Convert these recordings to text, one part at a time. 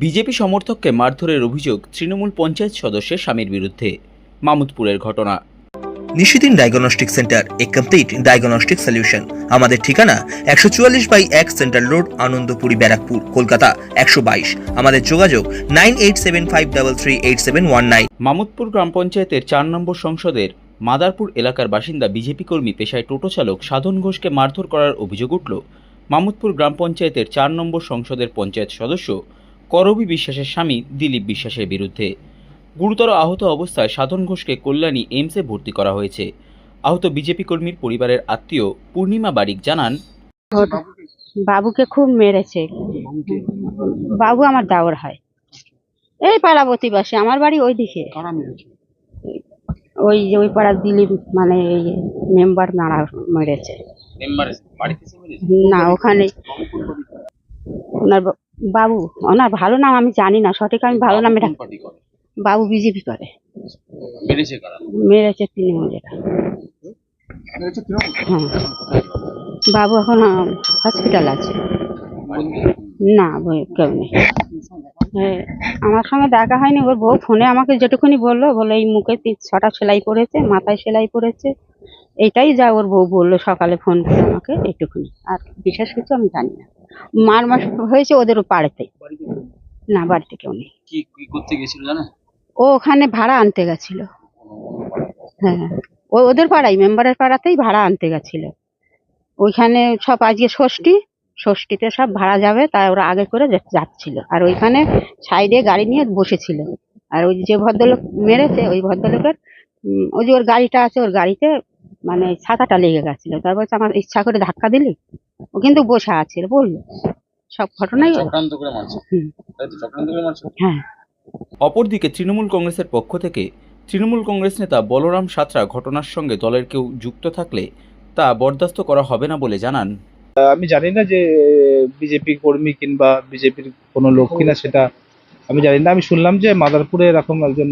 BJP সমর্থককে মারধরের অভিযোগ তৃণমূল পঞ্চায়েত সদস্যের স্বামীর বিরুদ্ধে। মামুদপুরের ঘটনা। Nishidin diagnostic centre a complete diagnostic solution. আমাদের ঠিকানা একশো চুয়াল্লিশ বাই এক সেন্ট্রাল রোড আনন্দপুরি ব্যারাকপুর কলকাতা একশো বাইশ। আমাদের যোগাযোগ nine eight seven five double three eight seven one nine. Mamudpur গ্রাম পঞ্চায়েতের চার নম্বর সংসদের মাদারপুর এলাকার বাসিন্দা বিজেপি কর্মী পেশায় টোটো চালক সাধন ঘোষকে মারধর করার অভিযোগ উঠল। মামুদপুর গ্রাম পঞ্চায়েতের চার নম্বর সংসদের পঞ্চায়েত সদস্য করবী বিশ্বাসের স্বামী দিলীপ বিশ্বাসের বিরুদ্ধে। গুরুতর আহত অবস্থায় সাধন ঘোষকে কল্যাণী এইমসে ভর্তি করা হয়েছে। আহত বিজেপি কর্মীর পরিবারের আত্মীয় পূর্ণিমা বারিক জানান বাবুকে খুব মেরেছে। বাবু আমার দাওর হয়। এই পাড়া প্রতিবাসী আমার বাড়ি ওই দিকে ওই যে ওই পাড়ার দিলীপ মানে এই মেম্বার মারা মেরেছে। না ওখানে ওনার বাবু ওনার ভালো নাম আমি জানি না সঠিক আমি ভালো নামে এটা বাবু বিজেপি করে। মেরেছে তৃণমূলেরা হ্যাঁ। বাবু এখন হসপিটাল আছে। না বই- কেউ নেই। হ্যাঁ, আমার সঙ্গে দেখা হয়নি ওর বউ ফোনে আমাকে যেটুকুনি বলল বলে এই মুখে ছটা সেলাই পড়েছে মাথায় সেলাই পড়েছে। এটাই যা ওর বউ বলল সকালে ফোন করে আমাকে এইটুকুনি আর বিশেষ কিছু আমি জানি না। মার মাস হয়েছে ওদেরও পাড়েতে না বাড়িতে কেউ নেই। কি কি করতে গেছিল জানা? ও ওখানে ভাড়া আনতে গেছিল। হ্যাঁ ও ওদের পাড়াই মেম্বারের পাড়াতেই ভাড়া আনতে গেছিল। ওইখানে সব আজকে ষষ্ঠী ষষ্ঠীতে সব ভাড়া যাবে তাই ওরা আগে করে যাচ্ছিল। আর ওইখানে সাইডে গাড়ি নিয়ে বসেছিল। আর ওই যে ভদ্রলোক মেরেছে ওই ভদ্রলোকের ওই যে ওর গাড়িটা আছে ওর গাড়িতে মানে ছাতাটা লেগে গেছিল। তারপর আমার ইচ্ছা করে ধাক্কা দিলি? ও কিন্তু বসে আছে বলল। সব ঘটনাই হ্যাঁ। অপরদিকে তৃণমূল কংগ্রেসের পক্ষ থেকে তৃণমূল কংগ্রেস নেতা বলরাম সাঁতরা ঘটনার সঙ্গে দলের কেউ যুক্ত থাকলে তা বরদাস্ত করা হবে না বলে জানান আমি জানি না যে বিজেপি কর্মী কিংবা বিজেপির কোনো লোক কিনা সেটা আমি জানি না। আমি শুনলাম যে মাদারপুরে এরকম একজন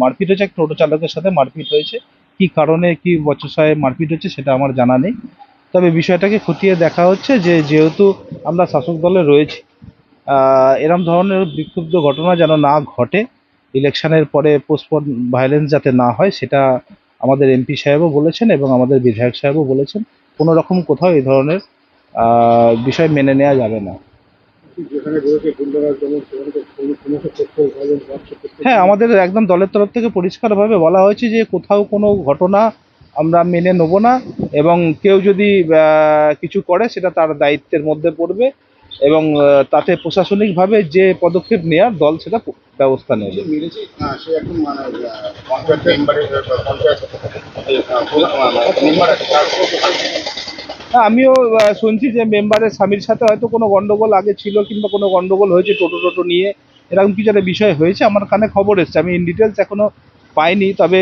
মারপিট হয়েছে এক টোটো চালকের সাথে মারপিট হয়েছে। কি কারণে কি বচসায় মারপিট হচ্ছে সেটা আমার জানা নেই। তবে বিষয়টাকে খতিয়ে দেখা হচ্ছে যে যেহেতু আমরা শাসক দলে রয়েছি আহ, এরম ধরনের বিক্ষুব্ধ ঘটনা যেন না ঘটে ইলেকশনের পরে পোস্টপন ভায়োলেন্স যাতে না হয় সেটা আমাদের এমপি সাহেবও বলেছেন এবং আমাদের বিধায়ক সাহেবও বলেছেন। কোনো রকম কোথাও এই ধরনের বিষয় মেনে নেওয়া যাবে না। হ্যাঁ আমাদের একদম দলের তরফ থেকে পরিষ্কারভাবে বলা হয়েছে যে কোথাও কোনো ঘটনা আমরা মেনে নেব না এবং কেউ যদি কিছু করে সেটা তার দায়িত্বের মধ্যে পড়বে এবং তাতে প্রশাসনিকভাবে যে পদক্ষেপ নেওয়ার দল সেটা ব্যবস্থা নেবে। আমিও শুনছি যে মেম্বারের স্বামীর সাথে হয়তো কোনো গন্ডগোল আগে ছিল কিংবা কোনো গন্ডগোল হয়েছে টোটো টোটো নিয়ে। এরকম কিছু একটা বিষয় হয়েছে, আমার কানে খবর এসছে। আমি ইন ডিটেলস এখনও পাইনি, তবে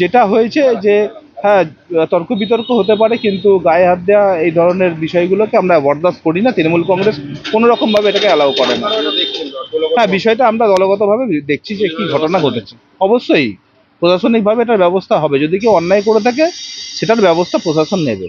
যেটা হয়েছে যে হ্যাঁ তর্ক বিতর্ক হতে পারে, কিন্তু গায়ে হাত দেওয়া এই ধরনের বিষয়গুলোকে আমরা বরদাস্ত করি না। তৃণমূল কংগ্রেস কোনো রকমভাবে এটাকে অ্যালাউ করে না। হ্যাঁ বিষয়টা আমরা দলগতভাবে দেখছি যে কি ঘটনা ঘটেছে। অবশ্যই প্রশাসনিকভাবে এটার ব্যবস্থা হবে। যদি কেউ অন্যায় করে থাকে, সেটার ব্যবস্থা প্রশাসন নেবে।